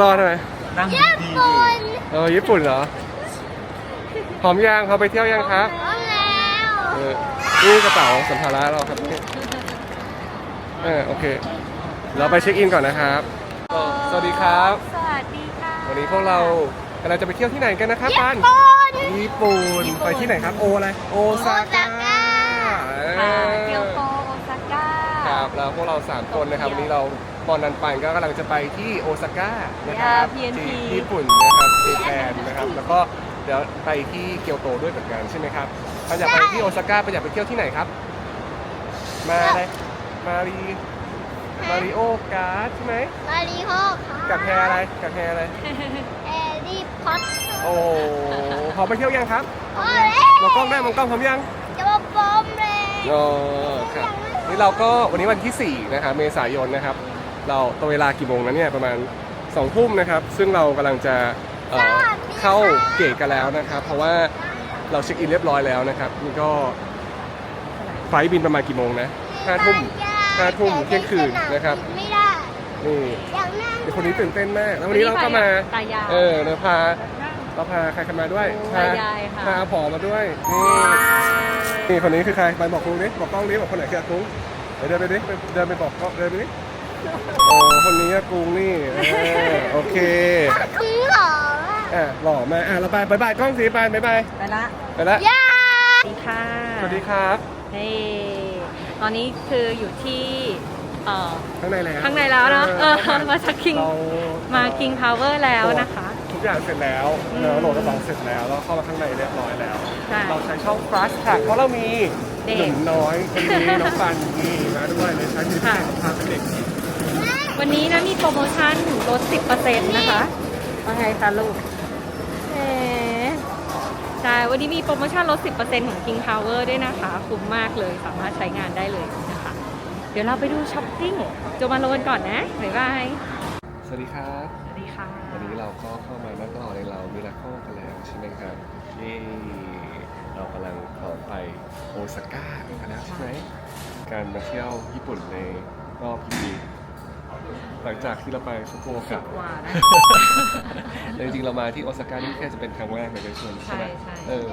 มอซ่อนใช่ไหมนั่งญี่ดีปุ่นเออญี่ปุ่นเหรอพร้อมยังพร้อมไปเที่ยวยังครับพร้อมแล้วเออนี่กระเป๋าสัมภาระเราครับนี่เออโอเค เราไปเช็คอินก่อนนะครับเออสวัสดีครับ สวัสดีค่ะ วันนี้พวกเรากำลังจะไปเที่ยวที่ไหนกันนะครับญี่ปันปุ่นญี่ปุ่น ไปที่ไหนครับ โออะไร โอซาก้าโอซาก้าเอค่ะอเกียวโตโอซาก้า ครับ แล้วพวกเรา 3 คนนะครับ วันนี้เรา ปอนนันปันก็กำลังจะไปที่โอซาก้านะครับ Yeah, PNP ที่ญี่ปุ่นนะครับเจแปนนะครับแล้วก็เดี๋ยวไปที่เกียวโตด้วยเหมือนกันใช่ไหมครับปันอยากไปที่โอซาก้าปันอยากไปเที่ยวที่ไหนครับ มาเลยมารีมาริโอการ์ดใช่ไหมมาริโฮค่ะกับแพรอะไรกับแพรอะไรแฮร์รี่พอตเตอร์โอ้โหพร้อมไปเที่ยวยังครับโอ้มองกล้องได้มองกล้องพร้อมยัง จะมาบอมเลยอ๋อครับนี่เราก็วันนี้วันที่ 4 นะครับเมษายนนะครับ เราตัวเวลากี่โมงนะเนี่ยประมาณ2ทุ่มนะครับ ซึ่งเรากำลังจะเอ่อเข้าเกตกันแล้วนะครับ เพราะว่าเราเช็คอินเรียบร้อยแล้วนะครับนี่ก็ไฟล์บินประมาณกี่โมงนะห้าทุ่มห้าทุ่มเที่ยงคืนนะครับไม่ได้นี่อย่างนั้นเดี๋ยวคนนี้ตื่นเต้นมากแล้ววันนี้เราก็มาตายาย เออเราพาเราพาใครกันมาด้วยพาตายายค่ะ พาผอมาด้วยนี่นี่คนนี้คือใครไปบอกครูดิบอกกล้องดิบอกคนไหนคืออากุ้งไปเดินไปดิไปเดินไปบอกกล้องเดินไปดิ โอ้คนนี้อากุ้งนี่เออโอเคคุณหรออะหล่อมากอะเราไปบายบายกล้องสิไปบายบายไปละไปแล้วย่าสวัสดีค่ะสวัสดีครับเฮ้ตอนนี้คืออยู่ที่เอ่อข้างในแล้วข้างในแล้วเนอะเออข้งในมาจาก King เรามา King Power แล้วนะคะ ทุกอย่างเสร็จแล้วอืมเราโหลดกระเป๋าเสร็จแล้วแล้วเข้ามาข้างในเรียบร้อยแล้ว ใช่เราใช้ช่อง Flash Tag เพราะเรามีเด็กหนุ่มน้อยคนนี้น้องปันนี่มาด้วยเลยใช้ชีวิตค่ะเด็กพาเป็นเด็ก วันนี้นะมีโปรโมชั่นลด 10%นะคะว่าไงคะลูกเอ๋ใช่ วันนี้มีโปรโมชั่นลด 10%ของ King Power ด้วยนะคะ คุ้มมากเลย สามารถใช้งานได้เลยนะคะ เดี๋ยวเราไปดูช้อปปิ้งโจมาโลนก่อนนะ บ๊ายบาย สวัสดีครับ สวัสดีค่ะ วันนี้เราก็เข้ามานั่งรอในเรา มิราโคกันแล้วใช่ไหมครับที่เรากำลังขอไปโอซาก้ากันแล้วใช่ไหม การมาเที่ยวญี่ปุ่นในรอบปี หลังจากที่เราไปฟุกุโอกะกว่านะ แต่จริงๆเรามาที่โอซาก้านี่แค่จะเป็นครั้งแรกในชีวิตใช่ไหมใช่ใช่ เออ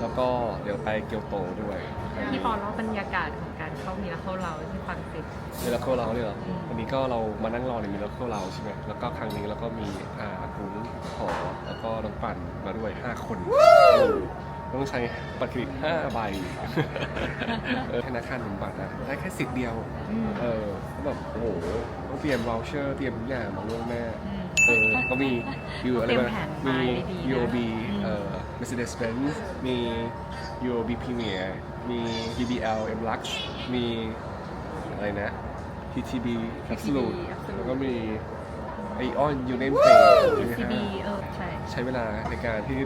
แล้วก็เดี๋ยวไปเกียวโตด้วยพี่ปอนเล่าบรรยากาศของการเข้ามีแล้วเข้าเราที่ฟังสิมิราโคเราเนี่ยเหรออืม วันนี้ก็เรามานั่งรอในมิราโคเราใช่ไหมแล้วก็ครั้งนี้เราก็มีอากุ้งขอแล้วก็น้องปั่นมาด้วย 5 คนเออ ต้องใช้บัตรเครดิต5ใบเออธนาคารหนึ่งบัตรนะได้แค่สิทธิ์เดียวอืมเออก็แบบโอ้โหต้องเตรียม voucher เตรียมทุกอย่างมาล่วงหน้าอืมเออก็มีอยู่อะไรเตรียมบ้างแผนมีไว้ดีๆนะ UOB อืมเอ่อ Mercedes-Benz มี UOB Premier มี BBL M Lux มีอะไรนะ TTB Absolute แล้วก็มี Ion u n i t Pay ใช่ไหมซีฮะบีเออใช่ใช้เวลาในการที่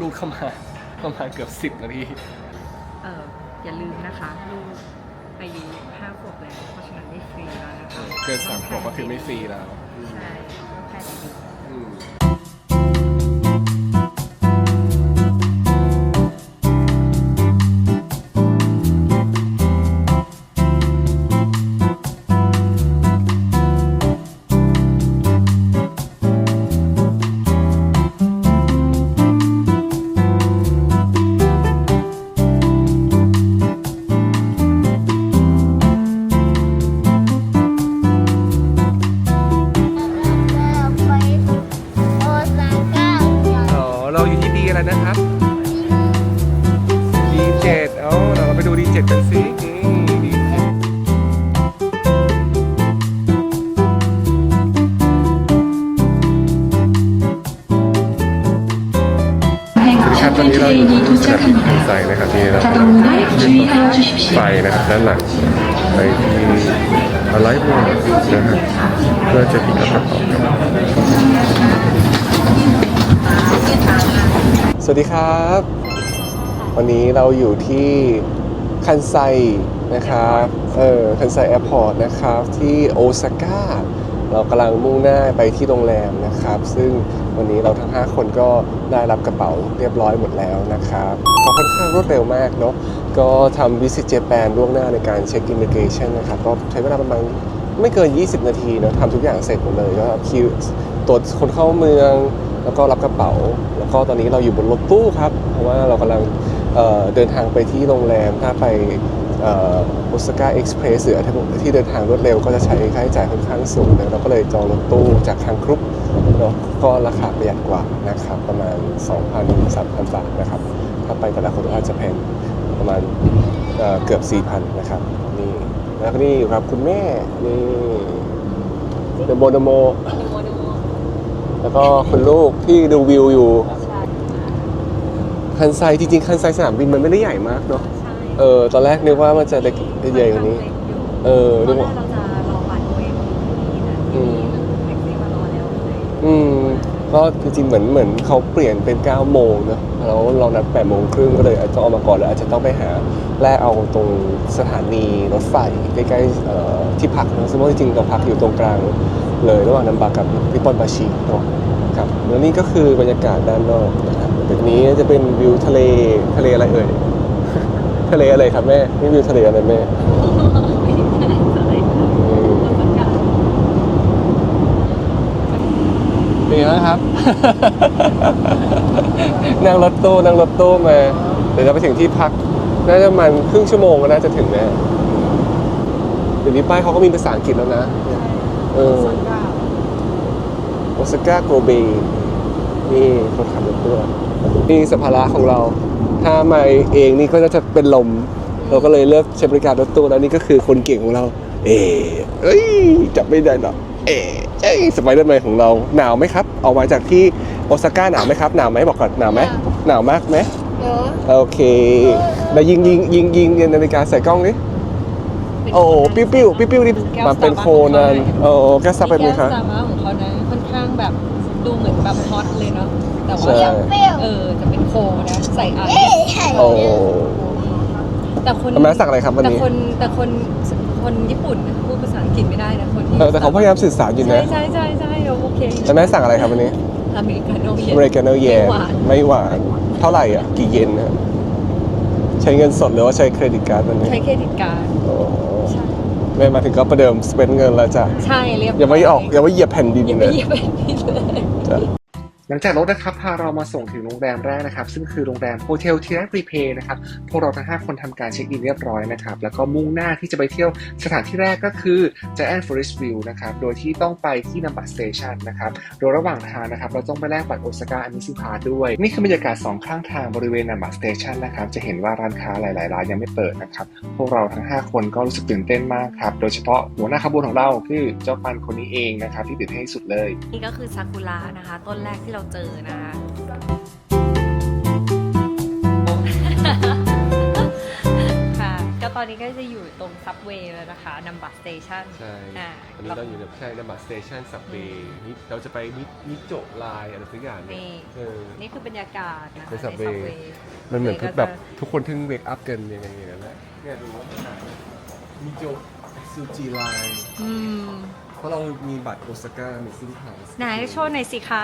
ลูดเข้ามา เข้ามาเกือบ 10 นาที เอออย่าลืมนะคะ ลูกอายุห้าขวบแล้วเพราะฉะนั้นไม่ฟรีแล้วนะคะเกินสามขวบก็คือไม่ฟรีแล้ว ใช่ามบินะครับที่เราไฟนะครับด้านหลังไปที่อะไรพวกนะครับเพื่อจะปิดกระเป๋าครับสวัสดีครับ วันนี้เราอยู่ที่คันไซนะครับเออคันไซแอร์พอร์ตนะครับที่โอซาก้า เรากำลังมุ่งหน้าไปที่โรงแรมนะครับ ซึ่งวันนี้เราทั้ง 5 คนก็ได้รับกระเป๋าเรียบร้อยหมดแล้วนะครับก็ค่อนข้างรวดเร็วมากเนาะก็ทำวิสิตเจแปนล่วงหน้าในการเช็คอิมิเกชันนะครับก็ใช้เวลาประมาณไม่เกิน 20 นาทีเนาะทำทุกอย่างเสร็จหมดเลยก็คิวตรวจคนเข้าเมือง แล้วก็รับกระเป๋า แล้วก็ตอนนี้เราอยู่บนรถตู้ครับ เพราะว่าเรากำลังเเดินทางไปที่โรงแรมถ้าไป โอซาก้าเอ็กซ์เพรสหรือที่เดินทางรวดเร็วก็จะใช้ค่าใช้จ่ายค่อนข้างสูงนะเราก็เลยจองรถตู้จากทางกรุ๊ปเนาะก็ราคาประหยัดกว่านะครับประมาณ 2,000-3,000 บาทนะครับ ถ้าไปแต่ละคนก็อาจจะแพงประมาณเอ่อเกือบ 4,000 นะครับนี่แล้วก็นี่อยู่กับคุณแม่นี่เดโมเดโมดูดูแล้วก็คุณลูกที่ดูวิวอยู่คันไซจริงๆคันไซสนามบินมันไม่ได้ใหญ่มากเนาะใช่ เออตอนแรกนึกว่ามันจะเล็กใหญ่กว่านี้ เออตนึอนกแรว่ากเราจะรอบัตรโอเอ็มนี้นะอืที่มนี่แท็กซี่มารอแล้วเลยอืมก็จริงๆเหมือนเหมือนเขาเปลี่ยนเป็น9โมงเนอะแล้วเรานัด8โมงครึ่งก็เลยอาจจะออกมาก่อนแล้วอาจจะต้องไปหาแลกเอาตรงสถานีรถไฟใกล้ๆเอ่อที่พักนะซึ่งว่าจริงๆเราพักอยู่ตรงกลางเลยระหว่างนัมบากับพิปอนบาชีเนาะครับแล้วนี่ก็คือบรรยากาศด้านนอกนะครับแบบนี้จะเป็นวิวทะเลทะเลอะไรเอ่ย ทะเลอะไรครับแม่นี่วิวทะเลอะไรแม่อืมเป็นไงบ้างครับ นั่งรถตู้นั่งรถตู้มา เดี๋ยวจะไปถึงที่พัก น่าจะประมันครึ่งชั่วโมงก็น่าจะถึงแน่เดี๋ยวนี้ป้ายเขาก็มีภาษาอังกฤษแล้วนะเออโอซาก้าโกเบนี่คนขับรถตู้นี่สัมภาระของเรา ถ้ามาเองนี่ก็จะเป็นลม เราก็เลยเลือกใช้บริการรถตู้แล้วนี่ก็คือคนเก่งของเรา เอ๋เอ้ยจับไม่ได้หรอกเอ๋เอ้ยสไปเดอร์แมนของเราหนาวไหมครับออกมาจากที่โอซาก้าหนาวไหมครับหนาวไหมบอกก่อนหนาวไหมหนาวมากไหมเนาะโอเคแล้วยิงยิงยิงยิงยิงนาฬิกาใส่กล้องดิโอ้ปิ้วปิ้วปิ้วปิ้วนี่มันเป็นโคนันโอ้แกสซับไปไหมคะแก้วสามารถของเขานะค่อนข้างแบบ ดูเหมือนแบบฮอตเลยเนาะแต่ใช่ว่าเปรี้ยวเออจะเป็นโคนะใส่ไอเอ้ยซ์ใช่โอ้ แต่คนแม่สั่งอะไรครับวันแต่นี้คนแต่คนคนญี่ปุ่นนะพูดภาษาอังกฤษไม่ได้นะคนที่เออแต่เขาพยายามสื่อสารอยู่ใช่นะใช่ใช่ใช่เราโอเคแล้วแม่สั่งอะไรครับวันนี้อเมริกาโน่เย็นอเมริกาโน่เยนไม่หวานไม่หวานเท่าไหร่อะ กี่เยนนะใช้เงินสดหรือว่าใช้เครดิตการ์ดวันนี้ใช้เครดิตการ์ดโอ้ใช่แม่มาถึงก็ประเดิมสเปนเงินแล้วจ้ะใช่เรียบร้ยังไม่ออกยังไม่เหยียบแผ่นดินยังเลไม่ย เหยียบแบบนี้เลย จ้ะ หลังจากรถนะครับพาเรามาส่งถึงโรงแรมแรกนะครับ ซึ่งคือโรงแรมโฮเทลทีรักรีเพย์นะครับพวกเราทั้ง 5 คนทำการเช็คอินเรียบร้อยนะครับ แล้วก็มุ่งหน้าที่จะไปเที่ยวสถานที่แรกก็คือ Giant Forest View นะครับโดยที่ต้องไปที่นัมบัตสเตชันนะครับโดยระหว่างทางนะครับเราต้องไปแลกบัตรโอซาก้าอามิซิพาด้วย นี่คือบรรยากาศสองข้างทางบริเวณนัมบัตสเตชันนะครับจะเห็นว่าร้านค้าหลาย ๆ ร้านยังไม่เปิดนะครับพวกเราทั้ง 5 คนก็รู้สึกตื่นเต้นมากครับโดยเฉพาะหัวหน้าขบวนของเราคือเจ้าปันคนนี้เองนะครับที่ตื่นเต้นที่สุดเลย นี่ก็คือซากุระนะคะต้นแรกที่เราเจอนะคะค่ะก็ตอนนี้ก็จะอยู่ตรงซับเวย์แล้วนะคะนัมบัตสเตชันใช่อ่าอันนี้เราอยู่ในใช่นัมบัตสเตชันสับเบย์เราจะไปมิมิโจะไลน์อะไรสักอย่างเนี่ยนี่เออ นี่คือบรรยากาศนะคะในใน Subway Subway มันเหมือนก็จะแบบทุกคนทึ่งเวกอัพกันยังไงอย่างนั้นแหละเนี่ยดูว่ามิโจะซูจิไลน์อืม เพราะเรามีบัตรโอซาก้ามีซิ่งพาสไหนโชว์หน่อยสิคะ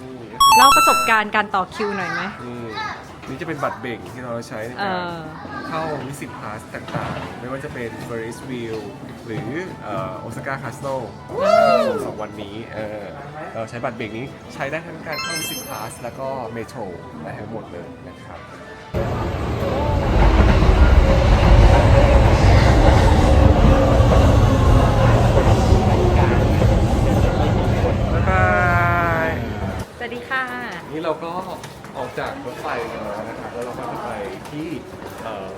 นี่เล่าประสบการณ์การต่อคิวหน่อยไหมนี่นี่จะเป็นบัตรเบ่งที่เราใช้ในเอการอเข้าวิสิตพาสต่างๆ ไม่ว่าจะเป็น f e r r i s Wheel หรือโอซาก้าคาสโตสองสองวันนี้เออเราใช้บัตรเบ่งนี้ใช้ได้ทั้งการเข้าวิสิตพาสแล้วก็เมโทรได้ทั้งหมดเลยนะครับ วัสดีค่ะ นี่เราก็ออกจากรถไฟกันแล้วนะครับแล้วเราก็จะไปที่เอ่อ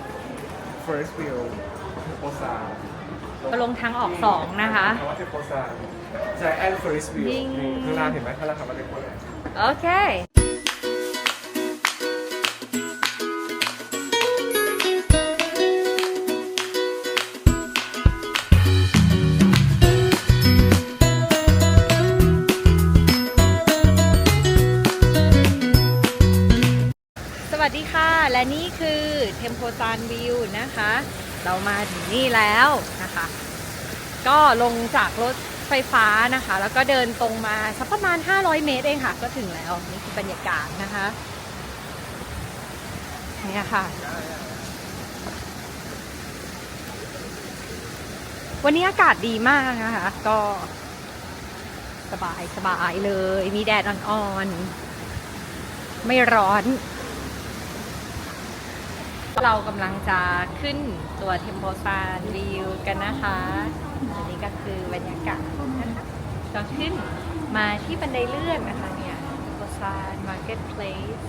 First Wheel โอซามาลงทางออกสองนะคะ คำว่าเทโพซา Giant First Wheel วิ่งนี่ข้างล่างเห็นไหมข้างล่างคำว่าเทโพซา โอเค และนี่คือเทมโพซานวิวนะคะ เรามาถึงนี่แล้วนะคะ ก็ลงจากรถไฟฟ้านะคะ แล้วก็เดินตรงมาสักประมาณ 500 เมตรเองค่ะ ก็ถึงแล้วนี่คือบรรยากาศนะคะเนี่ยค่ะ วันนี้อากาศดีมากนะคะ ก็สบายสบายเลย มีแดดอ่อนๆ ไม่ร้อน เรากำลังจะขึ้นตัวเทมโพซานวิวกันนะคะ อันนี้ก็คือบรรยากาศนะคะเราขึ้นมาที่บันไดเลื่อนนะคะเนี่ยเทมโพซานมาร์เก็ตเพลส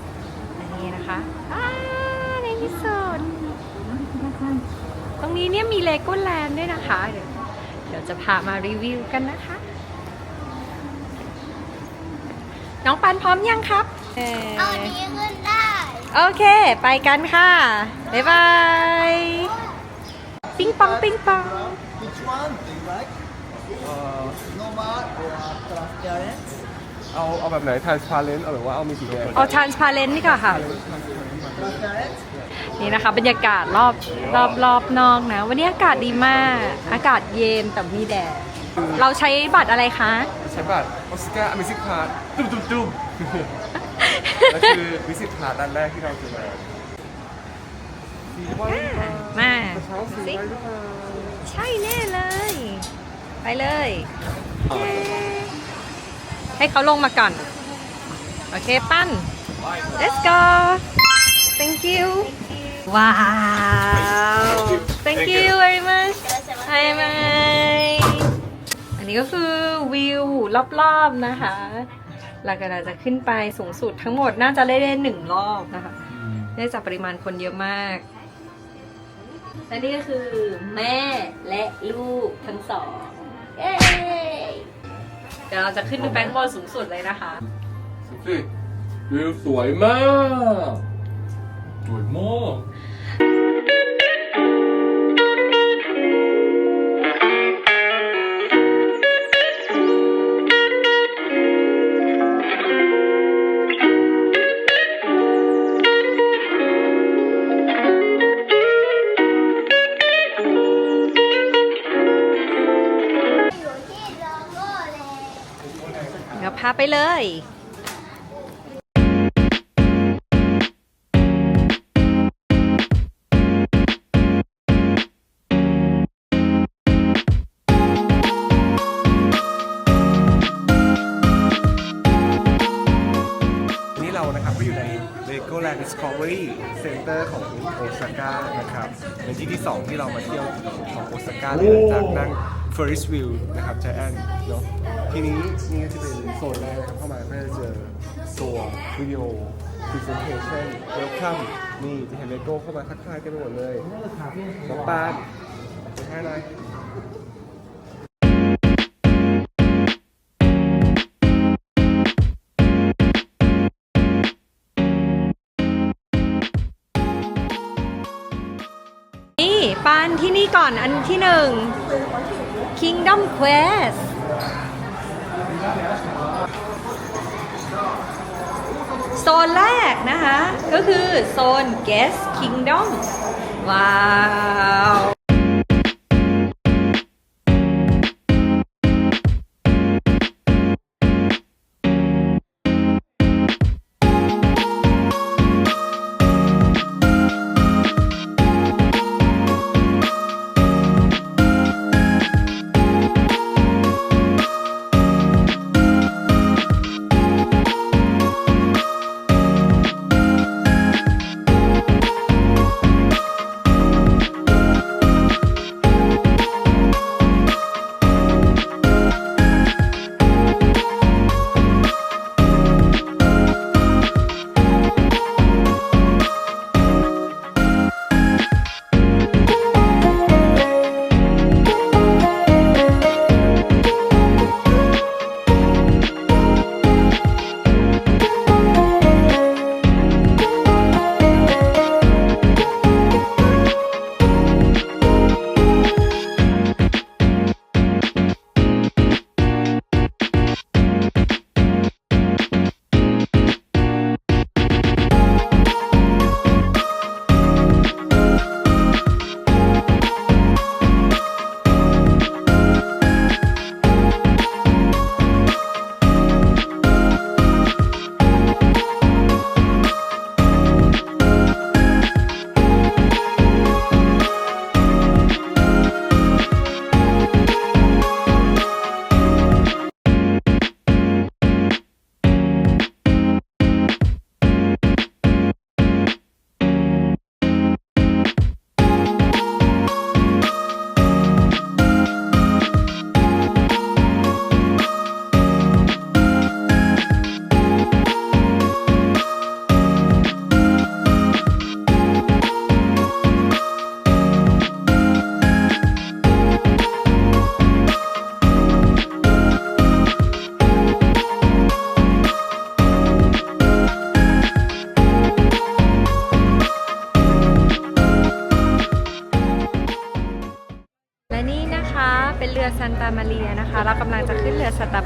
อันนี้นะคะอ่าในที่สุดตรงนี้เนี่ยมีเลโก้แลนด์ด้วยนะคะ เดี๋ยวเดี๋ยวจะพามารีวิวกันนะคะ น้องปันพร้อมยังครับ เอ่อเอาอันนี้ขึ้นได้ โอเค ไปกันค่ะ บ๊ายบาย ปิงปองปิงปอง Which one do you like? Normal or transparent? เอาเอาแบบไหน transparent เอาหรือว่าเอามีสีแดงเอา transparent นี่ก่อนค่ะ Transparent? นี่นะคะบรรยากาศรอบรอบรอบนอกนะ วันนี้อากาศดีมาก อากาศเย็นแต่มีแดด เราใช้บัตรอะไรคะ ใช่ป่ะออสการ์อเมซิคาร์ตุ้มตุ้มตุ้ม นั่นคือวิสิตคาร์ดอันแรกที่เราจะมาสีไว้หรือเปล่มากระเช้าสีสิไว้หรือเปล่าใช่แน่เลย ไปเลยเย้ให้เขาลงมาก่อน โอเคปั้น let's go thank you ว้าว thank you very much ใช่ไหมอันนี้ก็คือวิวรอบๆนะคะ เรากำลังจะขึ้นไปสูงสุดทั้งหมดน่าจะได้ได้หนึ่งรอบนะคะเนื่องจากปริมาณคนเยอะมาก และนี่ก็คือแม่และลูกทั้งสองเย้เดี๋ยวเราจะขึ้นไปแบงค์บอลสูงสุดเลยนะคะสิวิวสวยมาก สวยมาก พาไปเลย ง Ferris wheel นะครับ Giant เนาะทีนี้นี่ก็จะเป็นโซนแรกนะครับเข้ามาก็จะเจอตัววิดีโอ Presentation Welcome นี่จะเห็นเลโก้เข้ามาทักทายกันไปหมดเลยน้องปานจะให้อะไรนี่ปานที่นี่ก่อนอันที่หนึ่ง Kingdom Quest โซนแรกนะคะ ก็คือโซน Guest Kingdom ว้าว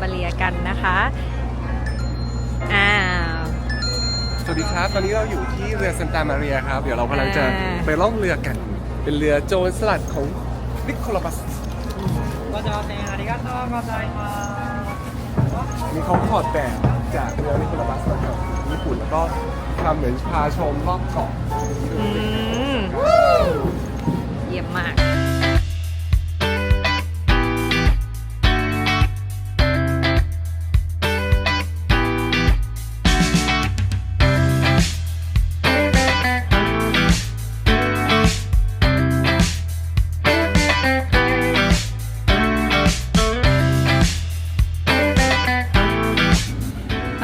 าเลียกันนะคะอ่าสวัสดีครับ ตอนนี้เราอยู่ที่เรือเซนตามาเรียครับ เดี๋ยวเรากำลังจะไปล่องเรือกัน เป็นเรือโจรสลัดของนิโคลัสก็จะเป็นอาริกาโก็ได้มามีเขาขอดแบบจากเรือนิโคลัสมาจากญี่ปุ่นแล้วก็ทำเหมือนพาชมรอบเกาะเยี่ยมมาก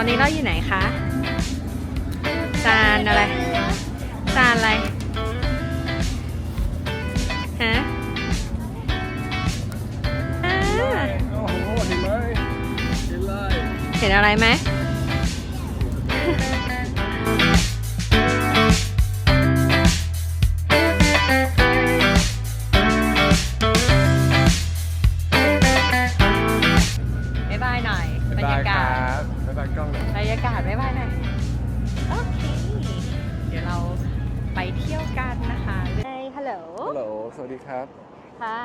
อนนี้เราอยู่ไหนคะซานอะไรซานอะไร ฮะอ่าโอ้โหเห็นไหมเห็นเลยเห็นอะไรไหม ครับ ค่ะ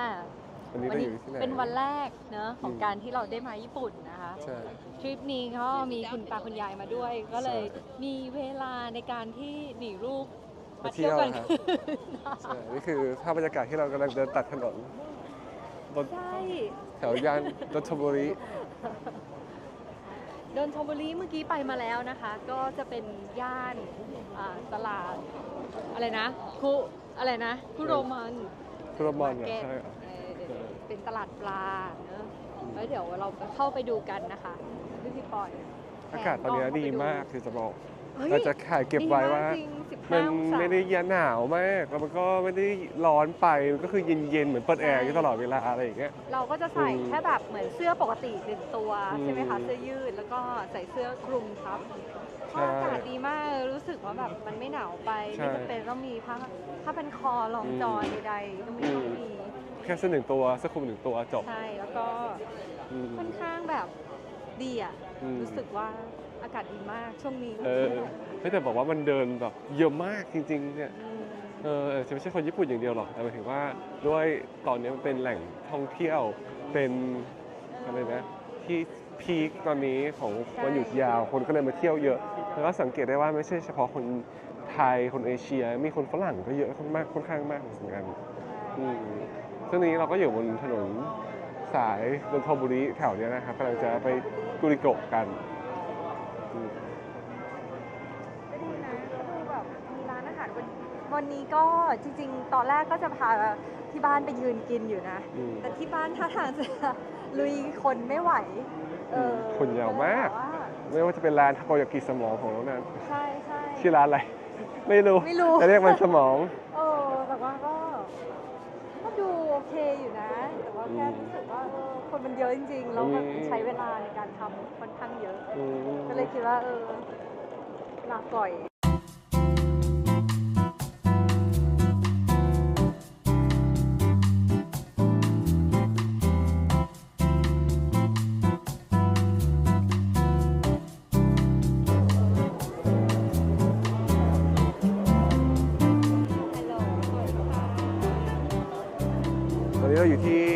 วันนี้เราอยู่ที่ไหน เป็นวันแรกเนอะของอืมการที่เราได้มาญี่ปุ่นนะคะ ใช่ ทริปนี้ก็มีคุณตาคุณยายมาด้วย ก็เลยใช่มีเวลาในการที่หนีลูกมามาเที่เที่ยยววกันครับคืนใช่ นี่คือภาพบรรยากาศที่เรากำลังเดินตัดถนนบนใช่แถวย่านดนทบุรีเดินชมบุรีเมื่อกี้ไปมาแล้วนะคะ ก็จะเป็นย่านอ่าตลาดอะไรนะคุอะไรนะคุโรมัน คุโรมอนเหรอเก็ตใช่เหรอเออเป็นตลาดปลาเนอะแล้วเดี๋ยวเราเข้าไปดูกันนะคะพี่พี่ปอย อากาศตอนนี้ดีมากคือจะบอก เฮ้ยเราจะถ่ายเก็บไว้ว่าดีมกจริงมัน15องศาไม่ได้เย็นหนาวมากแล้วมันก็ไม่ได้ร้อนไปมันก็คือเย็นๆเหมือนเปิดแอร์อยู่ตลอดเวลาอะไรอย่างเงี้ย เราก็จะใส่อืมแค่แบบเหมือนเสื้อปกติหนึ่งตัวอืมใช่ไหมคะเสื้อยืดแล้วก็ใส่เสื้อคลุมทับใช่อากาศดีมากรู้สึกว่าแบบมันไม่หนาวไปใช่ไม่จำเป็นต้องมีผ้าผ้าเป็นคอรองอืมจอใดๆก็ไม่ต้องมีแค่เสื้อหนึ่งตัวเสื้อคลุมหนึ่งตัวจบใช่แล้วก็อืม ค่อนข้างแบบดีอะอืม รู้สึกว่า อากาศดีมากช่วงนี้เออเฮ้ยแต่บอกว่ามันเดินแบบเยอะมากจริง ๆ เนี่ย มเออจะไม่ใช่คนญี่ปุ่นอย่างเดียวหรอก แต่หมายถึงว่าด้วยตอนนี้มันเป็นแหล่งท่องเที่ยว เป็นอะไรนะที่พีคตอนนี้ของวันหยุดยาว คนก็เลยมาเที่ยวเยอะ แล้วก็สังเกตได้ว่าไม่ใช่เฉพาะคนไทย คนเอเชีย มีคนฝรั่งก็เยอะค่อนมากค่อนข้างมากเหมือนกันอืมซึ่งนี้เราก็อยู่บนถนนสายนนทบุรีแถวเนี้ยนะครับกำลังจะไปกุริโกะกัน อืมก็ดีนะก็ดูแบบมีร้านอาหารวันวันนี้ก็จริง ๆ ตอนแรกก็จะพาที่บ้านไปยืนกินอยู่นะ อืม แต่ที่บ้านท่าทางจะลุยคนไม่ไหว เออคนยาวมากแต่ว่ไม่ว่าจะเป็นร้านทาโกยากิสมองของน้องนันใช่ใช่ ชื่อร้านอะไร ไม่รู้ไม่รู้จะเรียกมันสมอง เออแต่ว่าก็ก็ดูโอเคอยู่นะ แต่ว่าแค่อืมรู้สึกว่าเออ คนมันเยอะจริงๆ แล้วมันอืมใช้เวลาในการทำค่อนข้างเยอะอืมก็เลยคิดว่าเออลาก่อยฮัลโหลสวัสดีค่ะตอนนี้เราอยู่ที่ใช่สัญล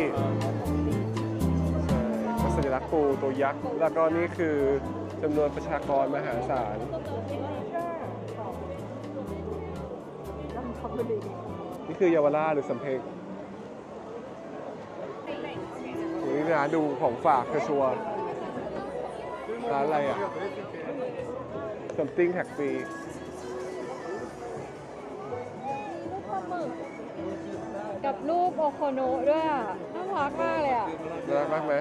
ักษณ์ ปูตัวยักษ์ แล้วก็นี่คือจำนวนประชากรมหาศาลนนทบุรีนี่คือเยาวราชหรือสำเพ็งนี่นะดูของฝากชัวร์ร้านอะไรอะ something tax free รูปปลาหมึกกับรูปโอโคโนะด้วยอะน่ารักมากเลยอะน่ารักมากไหม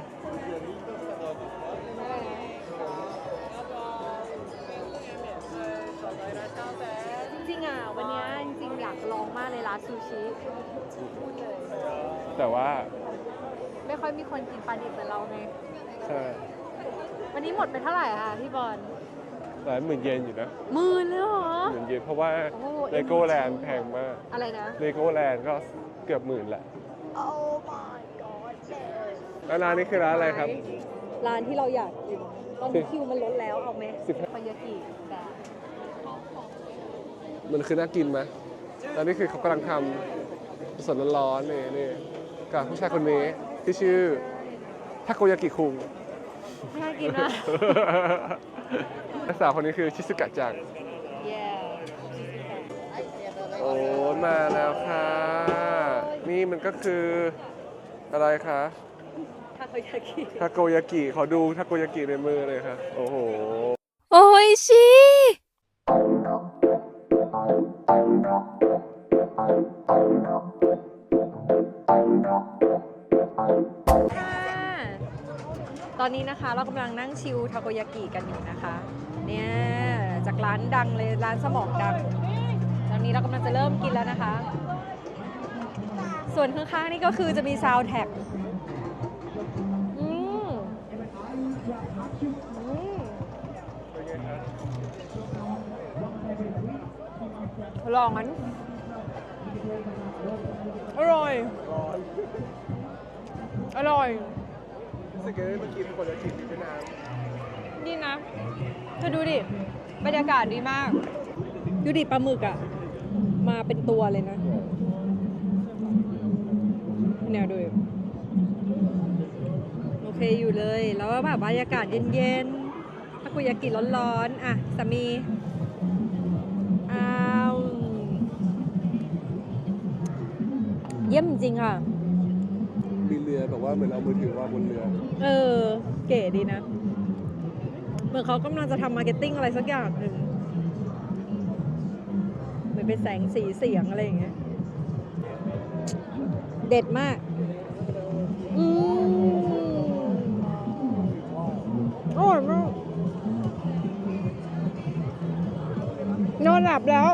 จริงๆอะวันเนี้ยจริงๆอยากลองมากเลยร้านซูชิพูดเลยแต่ว่าไม่ค่อยมีคนกินปลาดิบเหมือนเราไงใช่วันนี้หมดไปเท่าไหร่อะคะพี่บอลหลายหมื่นเยนอยู่นะหมื่นเลยเหรอ หมื่นเยนเพราะว่าโอ้เลโก้แลนด์แพงมากอะไรนะ เลโก้แลนด์ก็เกือบหมื่นแหละ Oh my god แล้วร้านนี้คือร้านอะไรครับ ร้านที่เราอยากกินตอนนี้คิวมันลดแล้วเอาไหมสิบห้าปายากิแต่ มันคือน่ากินไหมตอนนี้คือเขากำลังทำสดร้อนๆนี่นี่กับผู้ชายคนนี้ที่ชื่อทาโกยากิคุงน่ากินนะนักสาวคนนี้คือชิสุกะจัง yeah โอ้มาแล้วค่ะ นี่มันก็คืออะไรคะทาโกยากิทาโกยากิขอดูทาโกยากิในมือเลยค่ะ โอ้โห โอ้ยชิ ตอนนี้นะคะเรากำลังนั่งชิลทาโกยากิกันอยู่นะคะ เนี่ยจากร้านดังเลยร้านสมองดัง ตอนนี้เรากำลังจะเริ่มกินแล้วนะคะ ส่วนข้างๆนี่ก็คือจะมีซาวแท็กอืมอืมลองอันอร่อย อร่อย รู้สึกยังไงเมื่อกี้ทาโกยากิที่เวียดนามนี่นะเธอดูดิ บรรยากาศดีมาก ดูดิปลาหมึกอะมาเป็นตัวเลยนะ แนวดูดิโอเคอยู่เลย แล้วก็แบบบรรยากาศเย็นๆถ้ากุยากิร้อนๆ อะสามีอ้าว เยี่ยมจริงค่ะมีเรือแบบ ว่าเหมือนเอามือถือวางบนเรือเออ เก๋ดีนะ เหมือนเขากำลังจะทำมาร์เก็ตติ้งอะไรสักอย่างหนึ่งเหมือนเป็นแสงสีเสียงอะไรอย่างเงี้ย เด็ดมาก อืมอร่อยมากนอนหลับแล้ว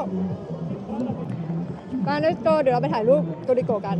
การเลสโตเดี๋ยวเราไปถ่ายรูปโตริโกะกัน